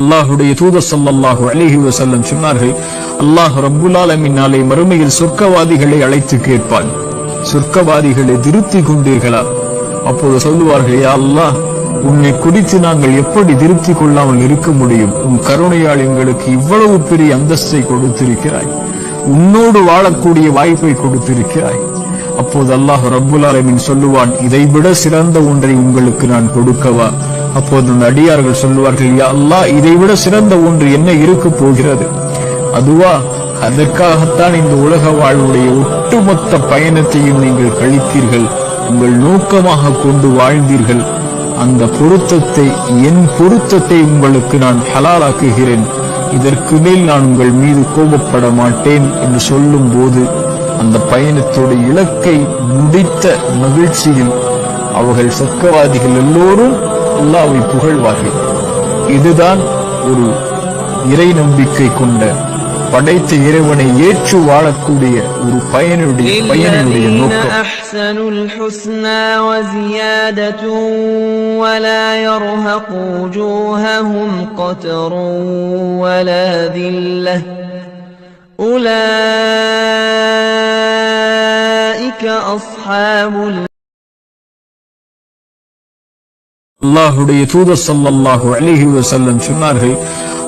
அல்லாஹுடைய தூதர் ஸல்லல்லாஹு அலிஹி வசல்லம் சொன்னார்கள் அல்லாஹ் ரப்புல் நாளை மறுமையில் சொர்க்கவாதிகளை அழைத்து கேட்பான். சொர்க்கவாதிகளை திருப்தி கொண்டீர்களா? அப்போது சொல்லுவார்கள் யா அல்லாஹ் உன்னை குறித்து நாங்கள் எப்படி திருப்தி கொள்ளாமல் இருக்க முடியும்? உன் கருணையால் எங்களுக்கு இவ்வளவு பெரிய அந்தஸ்தை கொடுத்திருக்கிறாய். உன்னோடு வாழக்கூடிய வாய்ப்பை கொடுத்திருக்கிறாய். அப்போது அல்லாஹ் ரப்புல் ஆலமீன் சொல்லுவான் இதைவிட சிறந்த ஒன்றை உங்களுக்கு நான் கொடுக்கவா? அப்போது அந்த அடியார்கள் சொல்லுவார்கள் யா அல்லாஹ் இதைவிட சிறந்த ஒன்று என்ன இருக்க போகிறது? அதுவா அதற்காகத்தான் இந்த உலக வாழ்வுடைய ஒட்டுமொத்த பயணத்தையும் நீங்கள் கழித்தீர்கள் உங்கள் நோக்கமாக கொண்டு வாழ்ந்தீர்கள். அந்த பொருத்தத்தை என் பொருத்தத்தை உங்களுக்கு நான் ஹலாலாக்குகிறேன். இதற்கு மேல் நான் உங்கள் மீது கோபப்பட மாட்டேன் என்று சொல்லும் போது அந்த பயணத்தோட இலக்கை முடித்த மகிழ்ச்சியில் அவர்கள் சொர்க்கவாதிகள் எல்லோரும் அல்லாவை புகழ்வார்கள் இதுதான் ஒரு இறை நம்பிக்கை கொண்ட படைத்த இறைவனை ஏற்று வாழக்கூடிய ஒரு பயனுடைய பயனுடைய للذين நோக்கம் أحسنوا الحسنى وزيادة ولا يرهق وجوههم قتر ولا ذلة أولئك أصحاب அல்லாஹுடைய தூதர் சல்லாஹு அலிஹி வசல்லம் சொன்னார்கள்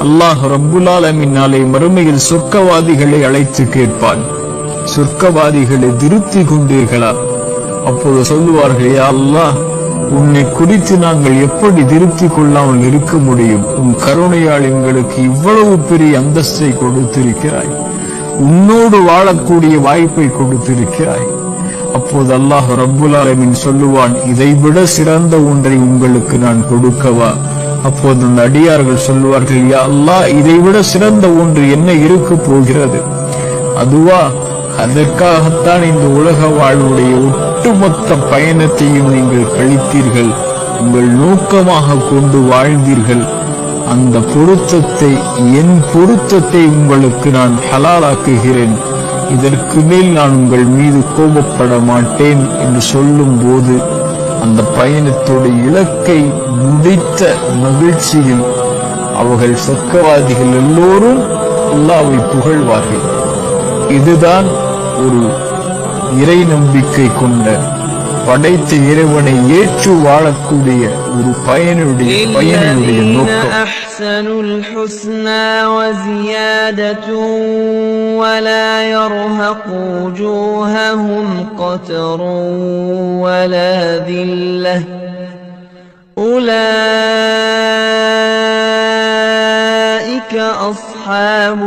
அல்லாஹ் ரப்புல் நாளை மறுமையில் சொர்க்கவாதிகளை அழைத்து கேட்பான். சொர்க்கவாதிகளை திருப்தி கொண்டீர்களா? அப்போது சொல்லுவார்கள் யா அல்லாஹ் உன்னை குறித்து நாங்கள் எப்படி திருப்தி கொள்ளாமல் இருக்க முடியும்? உன் கருணையால் எங்களுக்கு இவ்வளவு பெரிய அந்தஸ்தை கொடுத்திருக்கிறாய். உன்னோடு வாழக்கூடிய வாய்ப்பை கொடுத்திருக்கிறாய். அப்போது அல்லாஹ் ரப்புல் ஆலமீன் சொல்லுவான் இதைவிட சிறந்த ஒன்றை உங்களுக்கு நான் கொடுக்கவா? அப்போது அந்த அடியார்கள் சொல்லுவார்கள் யா அல்லாஹ் இதைவிட சிறந்த ஒன்று என்ன இருக்க போகிறது? அதுவா அதற்காகத்தான் இந்த உலக வாழ்வுடைய ஒட்டுமொத்த பயணத்தையும் நீங்கள் கழித்தீர்கள் உங்கள் நோக்கமாக கொண்டு வாழ்ந்தீர்கள். அந்த பொருத்தத்தை என் பொருத்தத்தை உங்களுக்கு நான் ஹலாலாக்குகிறேன். இதற்கு மேல் நான் உங்கள் மீது கோபப்பட மாட்டேன் என்று சொல்லும் போது அந்த பயணத்தோட இலக்கை முடித்த மகிழ்ச்சியில் அவர்கள் சொர்க்கவாதிகள் எல்லோரும் அல்லாவை புகழ்வார்கள். இதுதான் ஒரு இறை நம்பிக்கை கொண்ட படைத்த இறைவனை ஏற்று வாழக்கூடிய ஒரு பயனுடைய பயனுடைய للذين நோக்கம் أحسنوا الحسنى وزيادة ولا يرهق وجوههم قتر ولا ذلة أولئك أصحاب